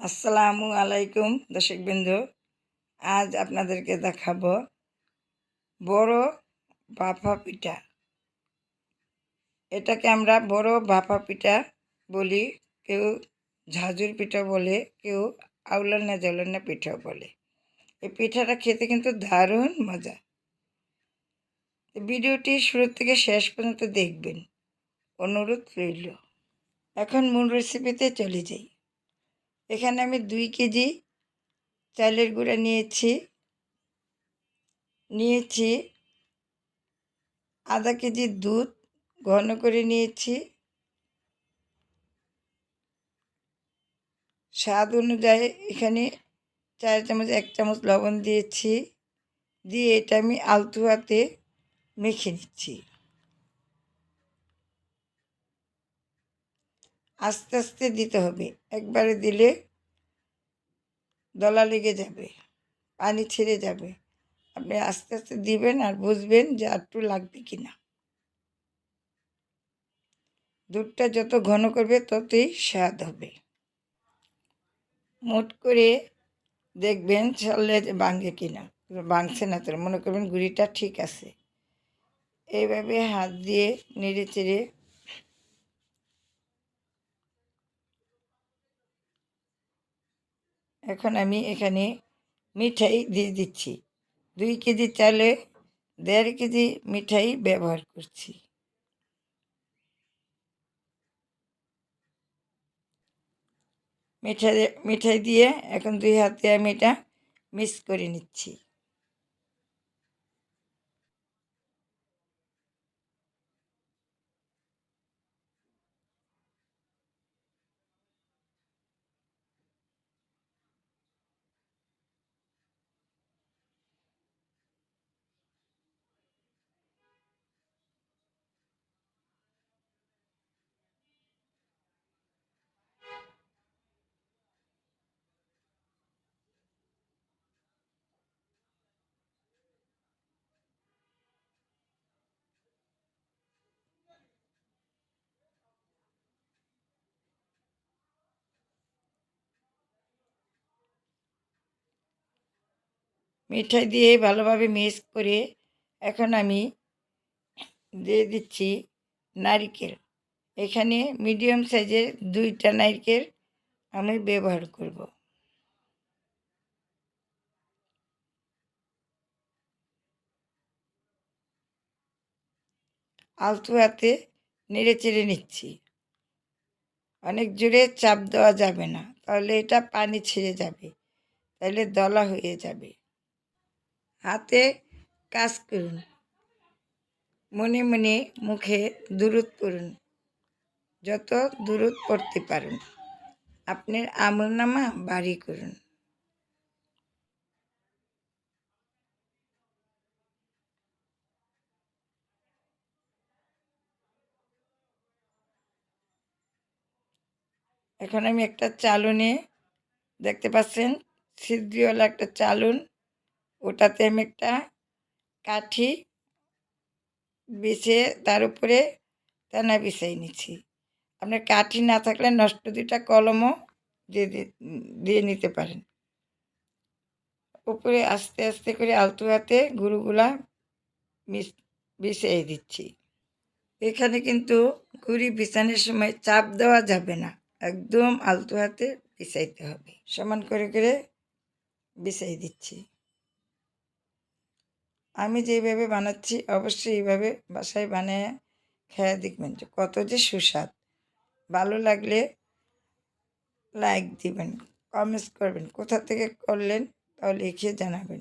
আসসালামু আলাইকুম, দর্শকবৃন্দ। আজ আপনাদেরকে দেখাবো বড় বাফা পিঠা। এটাকে আমরা বড় বাফা পিঠা বলি, কেউ ঝাঁঝুর পিঠা বলে, কেউ আউলান্না জলান্না পিঠাও বলে। এই পিঠাটা খেতে কিন্তু দারুণ মজা। ভিডিওটি শুরু থেকে শেষ পর্যন্ত দেখবেন। অনুরোধ রইল। এখন মূল রেসিপিতে চলে যাই। এখানে আমি দুই কেজি চালের গুঁড়া নিয়েছি। নিয়েছি আধা কেজি দুধ ঘন করে নিয়েছি। স্বাদ অনুযায়ী এখানে চার চামচ, এক চামচ লবণ দিয়েছি। দিয়ে এটা আমি আলতু হাতে মেখে নিচ্ছি। আস্তে আস্তে দিতে হবে। একবারে দিলে দলা লেগে যাবে, পানি ছেড়ে যাবে। আপনি আস্তে আস্তে দিবেন আর বুঝবেন যে একটু লাগবে কি না দুধটা যত ঘন করবে ততই স্বাদ হবে। মোট করে দেখবেন চললে ভাঙে কিনা, ভাঙছে না তোর মনে করবেন গুড়িটা ঠিক আছে। এইভাবে হাত দিয়ে নেড়ে চেড়ে এখন আমি এখানে মিঠাই দিয়ে দিচ্ছি। দুই কেজি চালে দেড় কেজি মিঠাই ব্যবহার করছি। মিঠাই মিঠাই দিয়ে এখন দুই হাতে আমি এটা মিক্স করে নিচ্ছি। মিঠাই দিয়ে ভালোভাবে মিক্স করে এখন আমি দিয়ে দিচ্ছি নারিকেল। এখানে মিডিয়াম সাইজের দুইটা নারকেল আমি ব্যবহার করব। আলতু হাতে নেড়ে চেড়ে নিচ্ছি। অনেক জোরে চাপ দেওয়া যাবে না, তাহলে এটা পানি ছেড়ে যাবে, তাহলে দলা হয়ে যাবে। হাতে কাজ করুন। মনে মনে মুখে দূরত করুন যত দূরত পড়তে পারেন, আপনার আমলনামা বাড়ি করুন। এখন আমি একটা চালুনে দেখতে পাচ্ছেন, সিদ্ধিওয়ালা একটা চালুন। ওটাতে আমি একটা কাঠি বিছিয়ে তার উপরে তেনা বিছাই নিচ্ছি। আপনার কাঠি না থাকলে নষ্ট দুইটা কলমও দিয়ে দিয়ে নিতে পারেন। উপরে আস্তে আস্তে করে আলতু হাতে গুঁড়োগুলা মিস বিছিয়ে দিচ্ছি। এখানে কিন্তু গুড়ি বিছানোর সময় চাপ দেওয়া যাবে না। একদম আলতু হাতে বিছাইতে হবে। সমান করে করে বিছাই দিচ্ছি। আমি যেভাবে বানাচ্ছি, অবশ্যই এইভাবে বাসায় বানিয়ে খেয়ে দেখবেন যে কত যে সুস্বাদ। ভালো লাগলে লাইক দিবেন, কমেন্টস করবেন, কোথা থেকে করলেন তাও লিখে জানাবেন।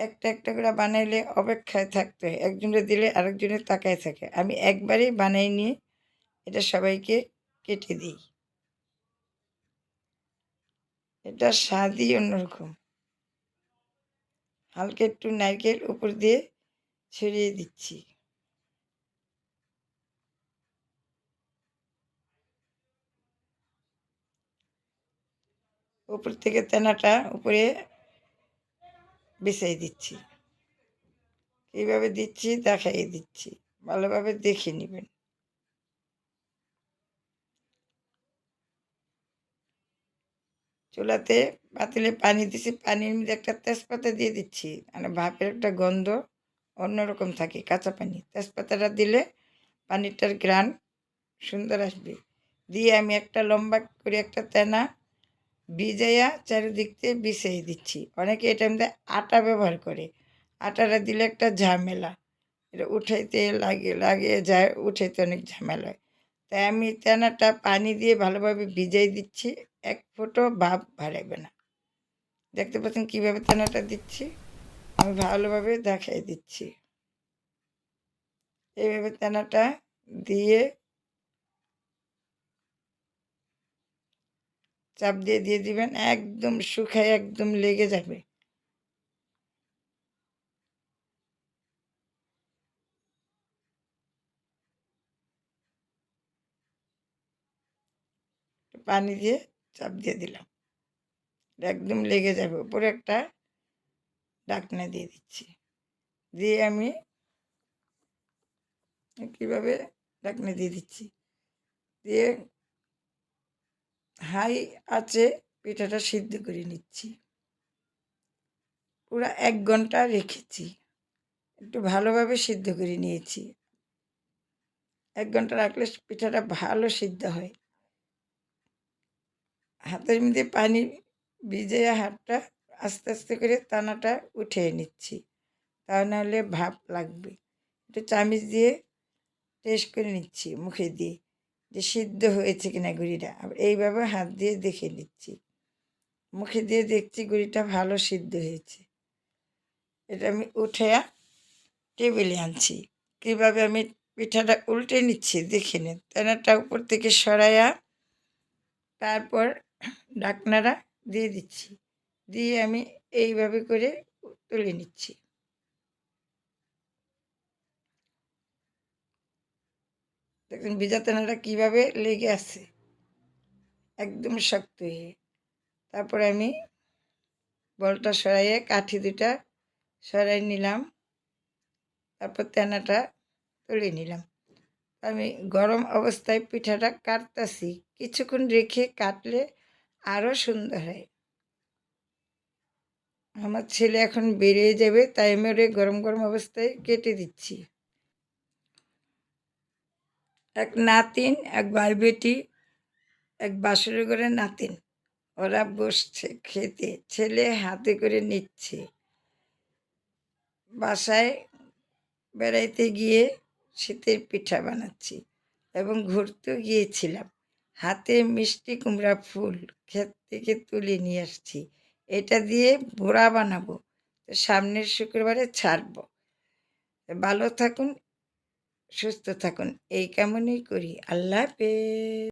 একটা একটা করে বানাইলে অপেক্ষায় থাকতে হয়, একজনের দিলে আরেকজনের তাকায় থাকে। আমি একবারেই বানাই নিয়ে এটা সবাইকে কেটে দিই। এটা স্বাদই অন্যরকম। হালকা একটু নারকেল উপর দিয়ে ছড়িয়ে দিচ্ছি। উপর থেকে তেনাটা উপরে বিছাই দিচ্ছি। কীভাবে দিচ্ছি দেখাই দিচ্ছি। ভালোভাবে দেখে নেবেন। চুলাতে পাতিলে পানি দিছি, পানির মধ্যে একটা তেজপাতা দিয়ে দিচ্ছি। মানে ভাপের একটা গন্ধ অন্যরকম থাকে, কাঁচা পানি। তেজপাতাটা দিলে পানিটার গ্রান সুন্দর আসবে। দিয়ে আমি একটা লম্বা করে একটা তেনা ভিজাইয়া চারিদিক দিয়ে বিছিয়ে দিচ্ছি। অনেকে এটা মধ্যে আটা ব্যবহার করে। আটাটা দিলে একটা ঝামেলা। এটা উঠাইতে লাগে, লাগিয়ে যায়, উঠাইতে অনেক ঝামেলা হয়। তাই আমি তেনাটা পানি দিয়ে ভালোভাবে ভিজাই দিচ্ছি। এক ফোঁটো ভাপ বাড়াইবে না। দেখতে পাচ্ছেন কীভাবে তেনাটা দিচ্ছি? আমি ভালোভাবে দেখাই দিচ্ছি। এইভাবে তেনাটা দিয়ে চাপ দিয়ে দিয়ে দিবেন, একদম শুকায়, একদম লেগে যাবে। পানি দিয়ে চাপ দিয়ে দিলাম। একদম লেগে যাবে। উপরে একটা ডাকনা দিয়ে দিচ্ছি। দিয়ে আমি কীভাবে ডাকনা দিয়ে দিচ্ছি? দিয়ে হাই আছে পিঠাটা সিদ্ধ করে নিচ্ছি। পুরো এক ঘণ্টা রেখেছি। একটু ভালোভাবে সিদ্ধ করে নিয়েছি। এক ঘণ্টা রাখলে পিঠাটা ভালো সিদ্ধ হয়। হাতের মধ্যে পানি ভিজে হাতটা আস্তে আস্তে করে তানাটা উঠিয়ে নিচ্ছি। তা নাহলে ভাপ লাগবে। একটু চামিচ দিয়ে টেস্ট করে নিচ্ছি মুখে দিয়ে যে সিদ্ধ হয়েছে কিনা গুড়িটা। আবার এইভাবে হাত দিয়ে দেখে নিচ্ছি। মুখে দিয়ে দেখছি গুড়িটা ভালো সিদ্ধ হয়েছে। এটা আমি উঠে টেবিলে আনছি। কীভাবে আমি পিঠাটা উল্টে নিচ্ছি দেখে নিন তেনাটা উপর থেকে সরাইয়া তারপর ডাকনারা দিয়ে দিচ্ছি। দিয়ে আমি এইভাবে করে তুলে নিচ্ছি। দেখুন ভিজাতেনাটা কীভাবে লেগে আছে। একদম শক্ত হয়ে। তারপরে আমি বলটা সরাইয়ে কাঠি দুটা সরাই নিলাম। তারপর তেনাটা তুলে নিলাম। আমি গরম অবস্থায় পিঠাটা কাটতেছি। কিছুক্ষণ রেখে কাটলে আরও সুন্দর হয়। আমার ছেলে এখন বেরিয়ে যাবে, তাই আমি ওরে গরম গরম অবস্থায় কেটে দিচ্ছি। এক নাতিন, এক ভাই বেটি, এক বাসুরের ঘরে নাতিন। ওরা বসছে খেতে, ছেলে হাতে করে নিচ্ছে। বাসায় বেড়াইতে গিয়ে শীতের পিঠা বানাচ্ছি এবং ঘুরতেও গিয়েছিলাম। হাতে মিষ্টি কুমড়া ফুল ক্ষেত থেকে তুলে নিয়ে আসছি। এটা দিয়ে বোড়া বানাবো। তো সামনের শুক্রবারে ছাড়ব। ভালো থাকুন, সুস্থ থাকুন। এই কেমনই করি। আল্লাহ হাফেজ।